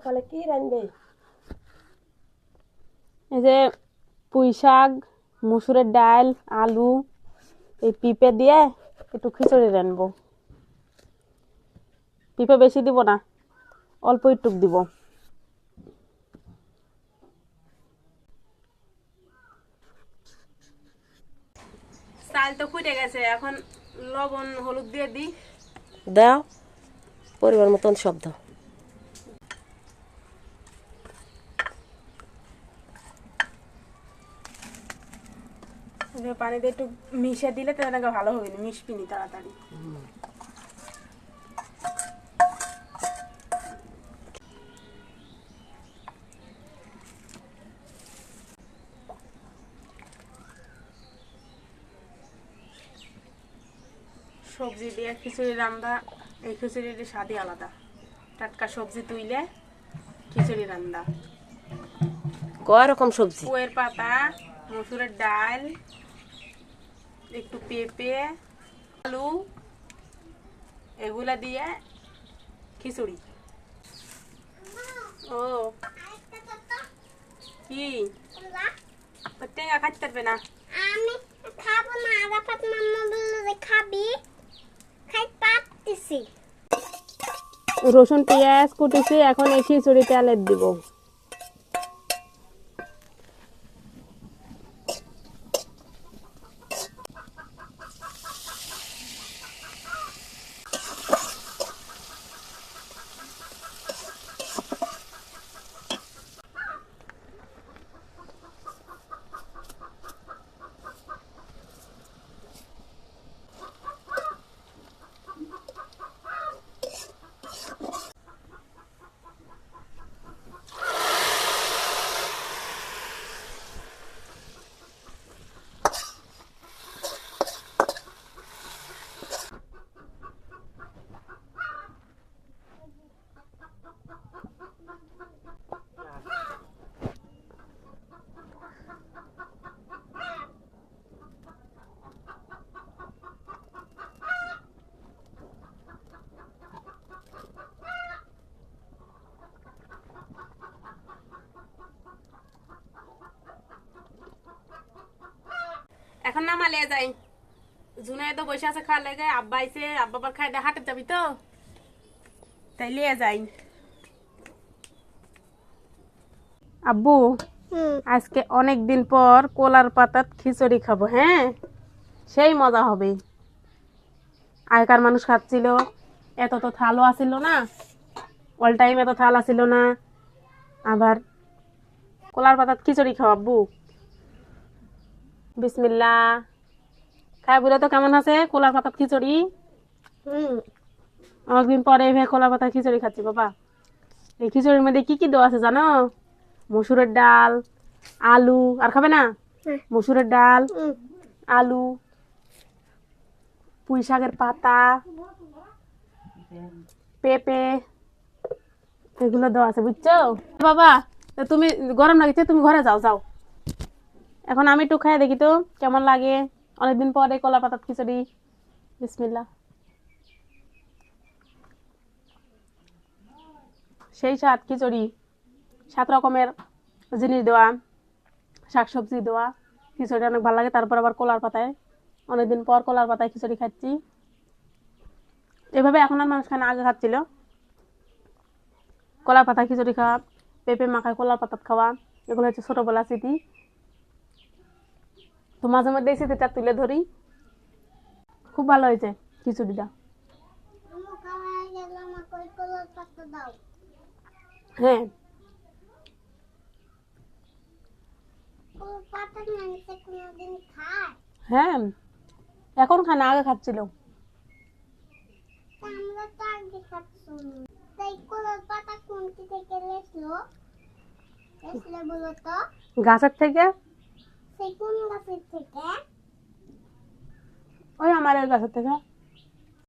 সকালে কি রাঁধবে এই যে পুঁই শাক মুসুরের ডাল আলু এই পিঁপে দিয়ে একটু খিচুড়ি রানবো পিঁপে বেশি দিব না অল্প একটুক দিব। চাল তো ফুটে গেছে এখন লবণ হলুদ দিয়ে দিই। দাও পরিবার মতন সব একটু মিশিয়ে দিলে তো নাকি ভালো হবে না মিশবিনি তাড়াতাড়ি। সবজি দিয়ে খিচুড়ি রান্না এই খিচুড়ির স্বাদই আলাদা। টাটকা সবজি তুইলে খিচুড়ি রান্না কয় রকম সবজি? পুয়ের পাতা মসুরের ডাল একটু পেঁপে আলু এগুলা দিয়ে খিচুড়ি। ও। কি? তো টেঙ্গা খাইতে পারবে না। আমি খাব না আরাফাত মাম্মা বলল যে খাবি খাই পারতেছি। রসুন পেঁয়াজ কুটেছি এখন এই খিচুড়ি তেলের দিব। যাই। জুনাই তো বসে আছে খাওয়ার লেগে আব্বা আইছে আব্বা আবার খাই হাটে যাবি তো? তাই লিয়ে যাই। আব্বু আজকে অনেক দিন পর কোলার পাতাত খিচুড়ি খাব হ্যাঁ? সেই মজা হবে। আগেকার মানুষ খাচ্ছিল এত তো থালও আসিল না অল টাইম এত থাল আসিল না। আবার কোলার পাতাত খিচুড়ি খাও আব্বু। বিসমিল্লা খাই বলে তো কেমন আছে? কোলার পাতাত খিচুড়ি? অনেকদিন পরে এভাবে পাতার খিচুড়ি খাচ্ছি বাবা। এই খিচুড়ির মধ্যে কি কি দেওয়া আছে জানো? মসুরের ডাল আলু আর খাবে না? হ্যাঁ। মসুরের ডাল আলু পুঁই শাকের পাতা পেঁপে এগুলো দেওয়া আছে বুঝছ? বাবা তুমি গরম লাগছে তুমি ঘরে যাও যাও। এখন আমি একটু খাই দেখি তো কেমন লাগে? অনেকদিন পরে কলা পাতার খিচুড়ি। বিসমিল্লা সেই স্বাদ খিচুড়ি, সাত রকমের জিনিস দেওয়া, শাকসবজি দেওয়া খিচুড়ি অনেক ভালো লাগে। তারপর আবার কলার পাতায়, অনেকদিন পর কলার পাতায় খিচুড়ি খাচ্ছি। এভাবে এখন আর মানুষ খায় আগে খাচ্ছিল। কলার পাতা খিচুড়ি খাওয়া, পেঁপে মাখায় কলার পাতাত খাওয়া, এগুলো হচ্ছে ছোটোবেলা স্মৃতি। তো মাঝে মধ্যে এই স্মৃতিটা তুলে ধরি। খুব ভালো হয়েছে খিচুড়িটা। হ্যাঁ। হ্যাঁ। এখন খায় না আগে খাচ্ছিল। গাছের থেকে সেই কোন গাছের থেকে ওই আমার গাছের থেকে